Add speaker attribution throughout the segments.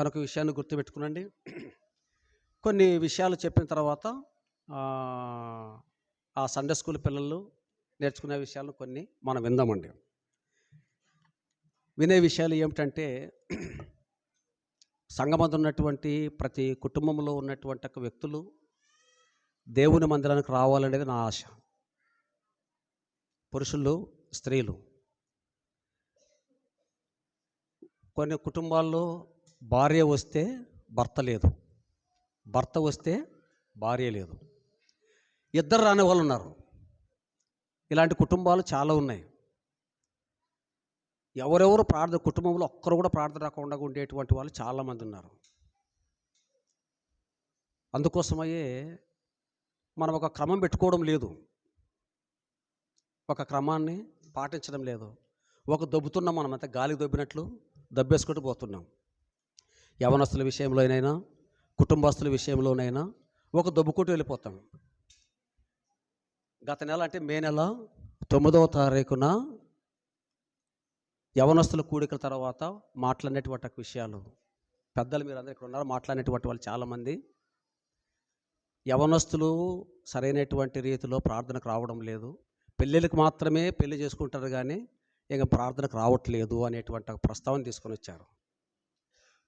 Speaker 1: కనుక విషయాన్ని గుర్తుపెట్టుకునండి. కొన్ని విషయాలు చెప్పిన తర్వాత ఆ, సండే స్కూల్ పిల్లలు నేర్చుకునే విషయాలు కొన్ని మనం విందామండి. వినే విషయాలు ఏమిటంటే సంగమందు ఉన్నటువంటి ప్రతి కుటుంబంలో ఉన్నటువంటి ఒక వ్యక్తులు దేవుని మందిరానికి రావాలనేది నా ఆశ. పురుషులు స్త్రీలు. కొన్ని కుటుంబాల్లో భార్య వస్తే భర్త లేదు. భర్త వస్తే భార్య లేదు. ఇద్దరు రాని వాళ్ళు ఉన్నారు. ఇలాంటి కుటుంబాలు చాలా ఉన్నాయి. ఎవరెవరు ప్రార్థన కుటుంబంలో ఒక్కరు కూడా ప్రార్థన రాకుండా ఉండేటువంటి వాళ్ళు చాలామంది ఉన్నారు. అందుకోసమయ్యే మనం ఒక క్రమం పెట్టుకోవడం లేదు. ఒక క్రమాన్ని పాటించడం లేదు. ఒక దొబ్బుతున్నాం మనం అంతా గాలికి దొబ్బినట్లు దబ్బేసుకుంటూ పోతున్నాం. యవనస్తుల విషయంలోనైనా కుటుంబస్తుల విషయంలోనైనా ఒక దొబ్బుకుంటూ వెళ్ళిపోతాం. గత నెల అంటే మే నెల తొమ్మిదవ తారీఖున యవనస్తుల కూడికల తర్వాత మాట్లాడినటువంటి విషయాలు. పెద్దలు మీరు అందరూ ఇక్కడ ఉన్నారు మాట్లాడినటువంటి వాళ్ళు చాలామంది. యవనస్తులు సరైనటువంటి రీతిలో ప్రార్థనకు రావడం లేదు. పెళ్ళిళ్ళకి మాత్రమే పెళ్ళి చేసుకుంటారు కానీ ఇక ప్రార్థనకు రావట్లేదు అనేటువంటి ప్రస్తావన తీసుకొని వచ్చారు.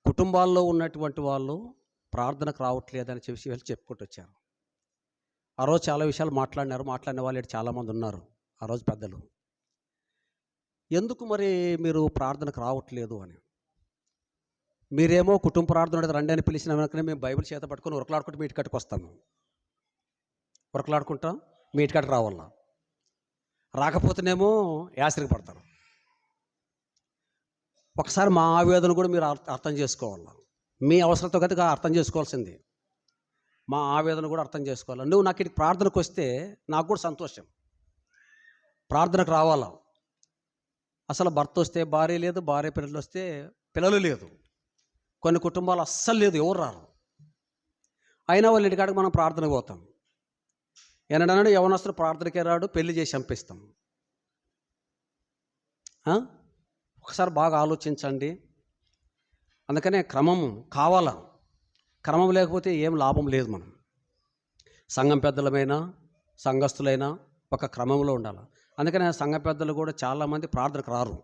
Speaker 1: కుటుంబాల్లో ఉన్నటువంటి వాళ్ళు ప్రార్థనకు రావట్లేదు అని చెప్పి వెళ్ళి చెప్పుకుంటూ వచ్చారు. ఆ రోజు చాలా విషయాలు మాట్లాడినారు. మాట్లాడిన వాళ్ళు చాలామంది ఉన్నారు. ఆ రోజు పెద్దలు. ఎందుకు మరి మీరు ప్రార్థనకు రావట్లేదు అని? మీరేమో కుటుంబ ప్రార్థన రండి అని పిలిచిన వెనకనే మేము బైబిల్ చేత పట్టుకొని ఉరకలాడుకుంటూ మీ ఇంటికట్టుకు వస్తాము. ఉరకలాడుకుంటాం మీ ఇంటికట్టుకు రావాలా? రాకపోతేనేమో యాసరికి పడతారు. ఒకసారి మా ఆవేదన కూడా మీరు అర్థ- అర్థం చేసుకోవాలి? మీ అవసరంతో గతిగా అర్థం చేసుకోవాల్సింది. మా ఆవేదన కూడా అర్థం చేసుకోవాలి? నువ్వు నాకు ఇక్కడికి ప్రార్థనకు వస్తే నాకు కూడా సంతోషం. ప్రార్థనకు రావాలా? అసలు భర్త వస్తే భార్య లేదు భార్య పిల్లలు వస్తే పిల్లలు లేదు. కొన్ని కుటుంబాలు అస్సలు లేదు ఎవరు రారు. అయినా వాళ్ళ ఇంటికాడికి మనం ప్రార్థనకు పోతాం. ఎన్నడన్నాడు యవనస్తుడు ప్రార్థనకే రాడు పెళ్ళి చేసి చంపిస్తాం. ఒకసారి బాగా ఆలోచించండి. అందుకనే క్రమం కావాలా. క్రమం లేకపోతే ఏం లాభం లేదు మనం. సంఘం పెద్దలమైనా సంఘస్థులైనా ఒక క్రమంలో ఉండాలి. అందుకనే సంఘ పెద్దలు కూడా చాలామంది ప్రార్థనకు రారు.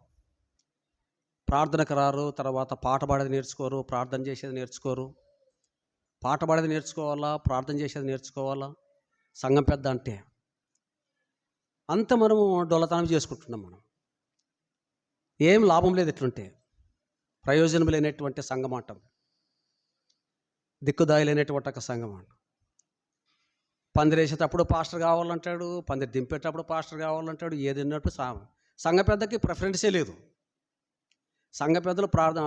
Speaker 1: ప్రార్థనకు రారు తర్వాత పాట పాడేది నేర్చుకోరు ప్రార్థన చేసేది నేర్చుకోరు. పాట పాడేది నేర్చుకోవాలా ప్రార్థన చేసేది నేర్చుకోవాలా? సంఘం పెద్ద అంటే అంత మనము డొలతనం చేసుకుంటున్నాం మనం. ఏం లాభం లేదు ఇట్లుంటే. ప్రయోజనం లేనటువంటి సంఘం అంట దిక్కుదాయి లేనటువంటి ఒక సంఘం అంట పందిరేసేటప్పుడు పాస్టర్ కావాలంటాడు పందిరి దింపేటప్పుడు పాస్టర్ కావాలంటాడు ఏది ఉన్నట్టు సా సంఘ పెద్దకి ప్రిఫరెన్సే లేదు. సంఘ పెద్దలు ప్రార్థన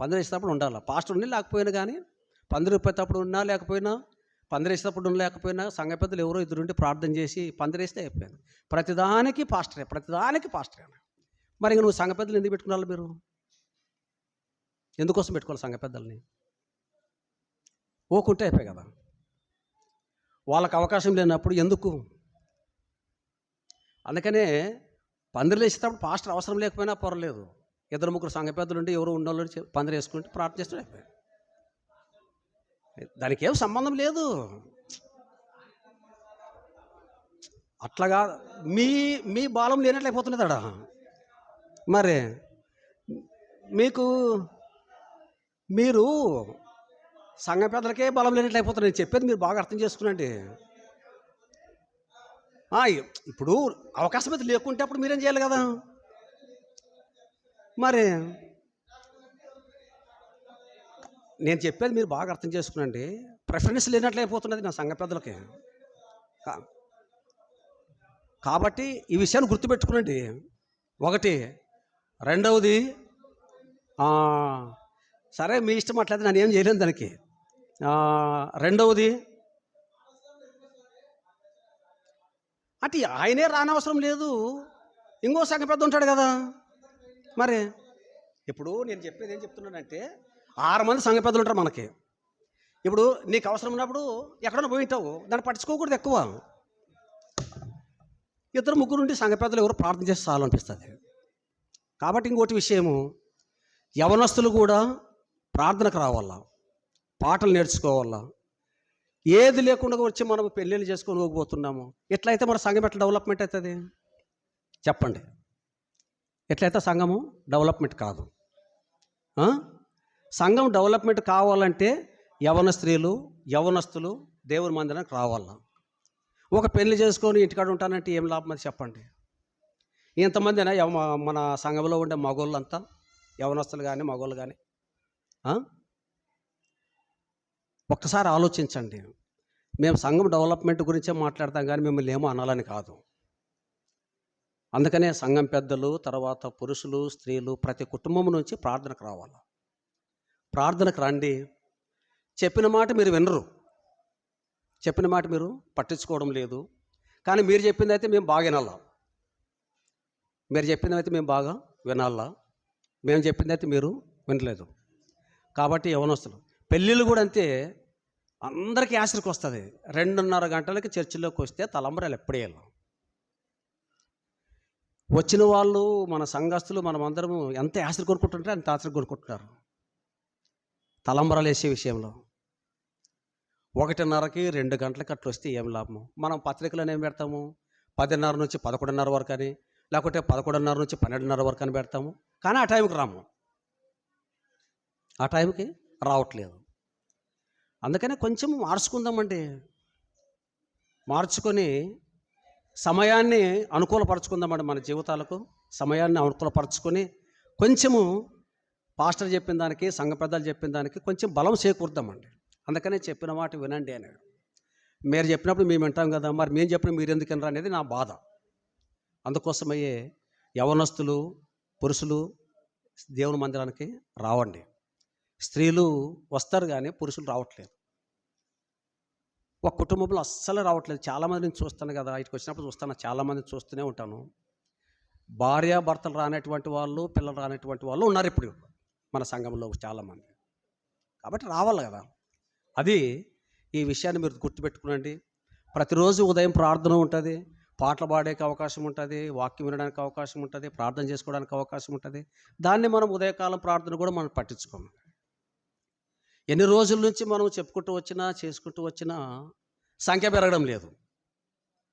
Speaker 1: పందిరేసేటప్పుడు ఉండాలి. పాస్టర్ ఉండి లేకపోయినా కానీ పందిరిపోయేటప్పుడు ఉన్నా లేకపోయినా పందిరేసేటప్పుడు ఉన్నా లేకపోయినా సంఘ పెద్దలు ఎవరో ఇద్దరు ఉండి ప్రార్థన చేసి పందిరేస్తే అయిపోయింది. ప్రతిదానికి పాస్టరే ప్రతిదానికి పాస్టరే మరి ఇంక నువ్వు సంఘ పెద్దలు ఎందుకు పెట్టుకున్నారు మీరు? ఎందుకోసం పెట్టుకోవాలి సంఘ పెద్దల్ని? ఓకుంటే అయిపోయి కదా. వాళ్ళకి అవకాశం లేనప్పుడు ఎందుకు? అందుకనే పందిరిలేసేటప్పుడు పాస్టర్ అవసరం లేకపోయినా పర్వాలేదు. ఇద్దరు ముగ్గురు సంఘ పెద్దలు ఉండి ఎవరు ఉన్నోళ్ళు పందిరి వేసుకుంటే ప్రార్థన చేస్తే అయిపోయాయి. దానికి ఏం సంబంధం లేదు. అట్లాగా మీ మీ బాలం లేనట్లయిపోతున్నది అడా మరి మీకు మీరు సంఘ పెద్దలకే బలం లేనట్లు నేను చెప్పేది మీరు బాగా అర్థం చేసుకునండి. ఇప్పుడు అవకాశం అయితే లేకుంటే అప్పుడు మీరేం చేయాలి కదా? మరి నేను చెప్పేది మీరు బాగా అర్థం చేసుకునండి. ప్రిఫరెన్స్ లేనట్లు అయిపోతున్నది నా సంఘ పెద్దలకి. కాబట్టి ఈ విషయాన్ని గుర్తుపెట్టుకునండి. ఒకటి రెండవది సరే మీ ఇష్టం అట్లయితే నేను ఏం చేయలేను దానికి. రెండవది అంటే ఆయనే రానవసరం లేదు. ఇంకో సంఘ పెద్ద ఉంటాడు కదా. మరి ఇప్పుడు నేను చెప్పేది ఏం చెప్తున్నానంటే ఆరు మంది సంఘ పెద్దలు ఉంటారు మనకి. ఇప్పుడు నీకు అవసరం ఉన్నప్పుడు ఎక్కడైనా పోయి ఉంటావు. దాన్ని పట్టించుకోకూడదు ఎక్కువ. ఇద్దరు ముగ్గురు ఉండి సంఘ పెద్దలు ఎవరు ప్రార్థన చేస్తే చాలు అనిపిస్తుంది. కాబట్టి ఇంకోటి విషయము యవనస్తులు కూడా ప్రార్థనకు రావాలా పాటలు నేర్చుకోవాలా. ఏది లేకుండా వచ్చి మనం పెళ్ళిళ్ళు చేసుకొని పోతున్నాము. ఎట్లయితే మన సంఘం ఎట్లా డెవలప్మెంట్ అవుతుంది? చెప్పండి. ఎట్లయితే సంఘము డెవలప్మెంట్ కాదు. సంఘం డెవలప్మెంట్ కావాలంటే యవన స్త్రీలు యవనస్తులు దేవుని మందిరానికి రావాలా. ఒక పెళ్ళి చేసుకొని ఇంటికాడ ఉంటానంటే ఏం లాభం అది చెప్పండి. ఇంతమందినా యవ మన సంఘంలో ఉండే మగోళ్ళంతా యవనస్తులు కానీ మగోళ్ళు కానీ ఒక్కసారి ఆలోచించండి. మేము సంఘం డెవలప్మెంట్ గురించే మాట్లాడతాం కానీ మిమ్మల్ని ఏమో అనాలని కాదు. అందుకనే సంఘం పెద్దలు తర్వాత పురుషులు స్త్రీలు ప్రతి కుటుంబం నుంచి ప్రార్థనకు రావాలి. ప్రార్థనకు రండి. చెప్పిన మాట మీరు వినరు. చెప్పిన మాట మీరు పట్టించుకోవడం లేదు. కానీ మీరు చెప్పింది అయితే మేము బాగా వినాలా? మీరు చెప్పింది అయితే మేము బాగా వినాలా? మేము చెప్పింది అయితే మీరు వినలేదు. కాబట్టి యవనస్తులు పెళ్ళిళ్ళు కూడా అంతే. అందరికీ ఆశరికి వస్తుంది. రెండున్నర గంటలకి చర్చిలోకి వస్తే తలంబరాలు ఎప్పుడే వచ్చిన వాళ్ళు మన సంఘస్తులు మనం అందరము ఎంత ఆశలు కొనుక్కుంటుంటే అంత ఆశలు కొనుక్కుంటున్నారు తలంబరాలు వేసే విషయంలో. ఒకటిన్నరకి రెండు గంటలకి అట్లా వస్తే ఏం లాభము? మనం పత్రికలను ఏం పెడతాము? పదిన్నర నుంచి పదకొండున్నర వరకు అని లేకుంటే పదకొండున్నర నుంచి పన్నెండున్నర వరకు అని పెడతాము. కానీ ఆ టైంకి రాము. ఆ టైంకి రావట్లేదు. అందుకనే కొంచెం మార్చుకుందామండి. మార్చుకొని సమయాన్ని అనుకూలపరచుకుందామండి మన జీవితాలకు. సమయాన్ని అనుకూలపరచుకొని కొంచెము పాస్టర్ చెప్పిన దానికి సంఘ పెద్దలు చెప్పిన దానికి కొంచెం బలం చేకూర్దామండి అందుకనే చెప్పిన మాట వినండి అని మీరు చెప్పినప్పుడు మేము వింటాం కదా మరి మేము చెప్పిన మీరు ఎందుకు వినరు అనేది నా బాధ. అందుకోసమయ్యే యవనస్తులు పురుషులు దేవుని మందిరానికి రావండి. స్త్రీలు వస్తారు కానీ పురుషులు రావట్లేదు. ఒక కుటుంబంలో అస్సలు రావట్లేదు. చాలామందిని చూస్తాను కదా ఇటుకు వచ్చినప్పుడు చూస్తాను చాలామందిని చూస్తూనే ఉంటాను. భార్య భర్తలు రానటువంటి వాళ్ళు పిల్లలు రానటువంటి వాళ్ళు ఉన్నారు ఇప్పుడు మన సంఘంలో చాలామంది. కాబట్టి రావాలి కదా. అది ఈ విషయాన్ని మీరు గుర్తుపెట్టుకునండి. ప్రతిరోజు ఉదయం ప్రార్థన ఉంటుంది. పాటలు పాడేకి అవకాశం ఉంటుంది వాక్యం వినడానికి అవకాశం ఉంటుంది ప్రార్థన చేసుకోవడానికి అవకాశం ఉంటుంది. దాన్ని మనం ఉదయకాలం ప్రార్థన కూడా మనం పట్టించుకోము. ఎన్ని రోజుల నుంచి మనం చెప్పుకుంటూ వచ్చినా చేసుకుంటూ వచ్చినా సంఖ్య పెరగడం లేదు.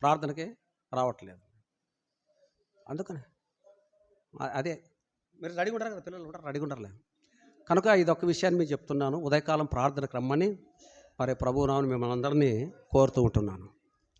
Speaker 1: ప్రార్థనకి రావట్లేదు. అందుకనే అదే. మీరు రెడీగా ఉంటారు కదా పిల్లలు ఉంటారు రెడీగా ఉంటారులే. కనుక ఇది ఒక విషయాన్ని మీకు చెప్తున్నాను. ఉదయకాలం ప్రార్థనకు రమ్మని మరి ప్రభునామని మిమ్మల్ని అందరినీ కోరుతూ ఉంటున్నాను.